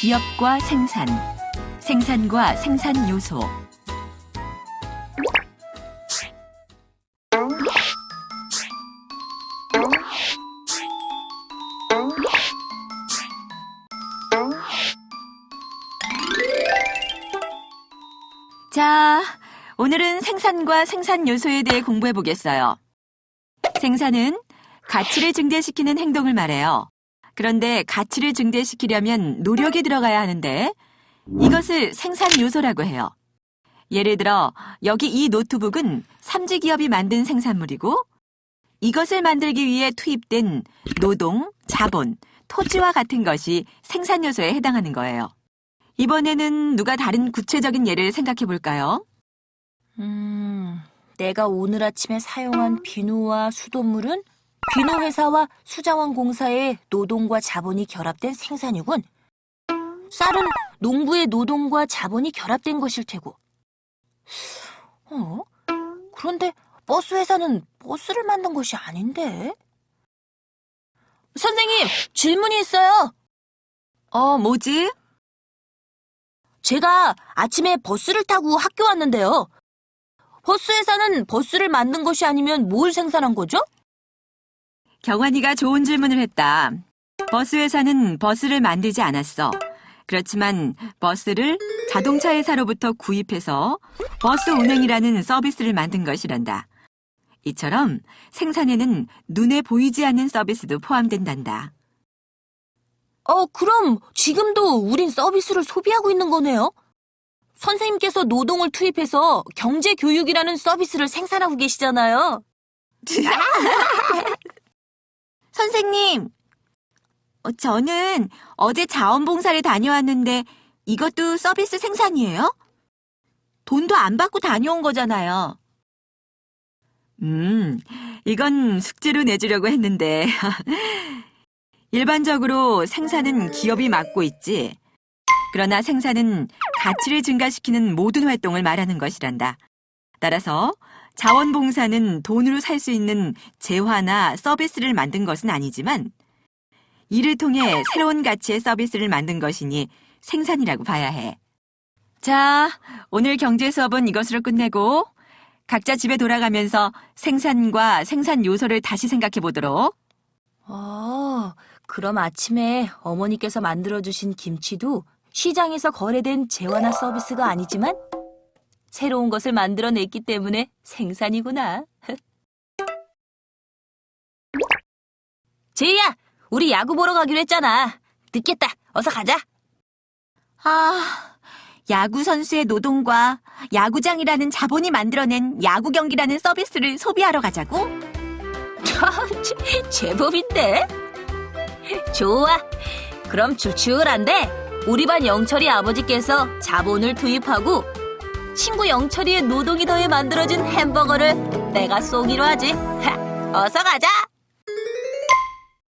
기업과 생산, 생산과 생산 요소. 자, 오늘은 생산과 생산 요소에 대해 공부해 보겠어요. 생산은 가치를 증대시키는 행동을 말해요. 그런데 가치를 증대시키려면 노력이 들어가야 하는데 이것을 생산 요소라고 해요. 예를 들어 여기 이 노트북은 삼지 기업이 만든 생산물이고 이것을 만들기 위해 투입된 노동, 자본, 토지와 같은 것이 생산 요소에 해당하는 거예요. 이번에는 누가 다른 구체적인 예를 생각해 볼까요? 음, 내가 오늘 아침에 사용한 비누와 수돗물은 비누 회사와 수자원 공사의 노동과 자본이 결합된 생산이군. 쌀은 농부의 노동과 자본이 결합된 것일 테고. 어? 그런데 버스 회사는 버스를 만든 것이 아닌데? 선생님, 질문이 있어요. 어, 뭐지? 제가 아침에 버스를 타고 학교 왔는데요. 버스 회사는 버스를 만든 것이 아니면 뭘 생산한 거죠? 경환이가 좋은 질문을 했다. 버스 회사는 버스를 만들지 않았어. 그렇지만 버스를 자동차 회사로부터 구입해서 버스 운행이라는 서비스를 만든 것이란다. 이처럼 생산에는 눈에 보이지 않는 서비스도 포함된단다. 어, 그럼 지금도 우린 서비스를 소비하고 있는 거네요? 선생님께서 노동을 투입해서 경제 교육이라는 서비스를 생산하고 계시잖아요. 선생님, 어, 저는 어제 자원봉사를 다녀왔는데 이것도 서비스 생산이에요? 돈도 안 받고 다녀온 거잖아요. 음, 이건 숙제로 내주려고 했는데. 일반적으로 생산은 기업이 맡고 있지. 그러나 생산은 가치를 증가시키는 모든 활동을 말하는 것이란다. 따라서 자원봉사는 돈으로 살 수 있는 재화나 서비스를 만든 것은 아니지만 이를 통해 새로운 가치의 서비스를 만든 것이니 생산이라고 봐야 해. 자, 오늘 경제 수업은 이것으로 끝내고 각자 집에 돌아가면서 생산과 생산 요소를 다시 생각해 보도록. 아, 그럼 아침에 어머니께서 만들어주신 김치도 시장에서 거래된 재화나 서비스가 아니지만 새로운 것을 만들어냈기 때문에 생산이구나. 제이야, 우리 야구 보러 가기로 했잖아. 늦겠다. 어서 가자. 아, 야구 선수의 노동과 야구장이라는 자본이 만들어낸 야구 경기라는 서비스를 소비하러 가자고? 제법인데? 좋아. 그럼 출출한데 우리 반 영철이 아버지께서 자본을 투입하고 친구 영철이의 노동이 더해 만들어진 햄버거를 내가 쏘기로 하지. 하, 어서 가자.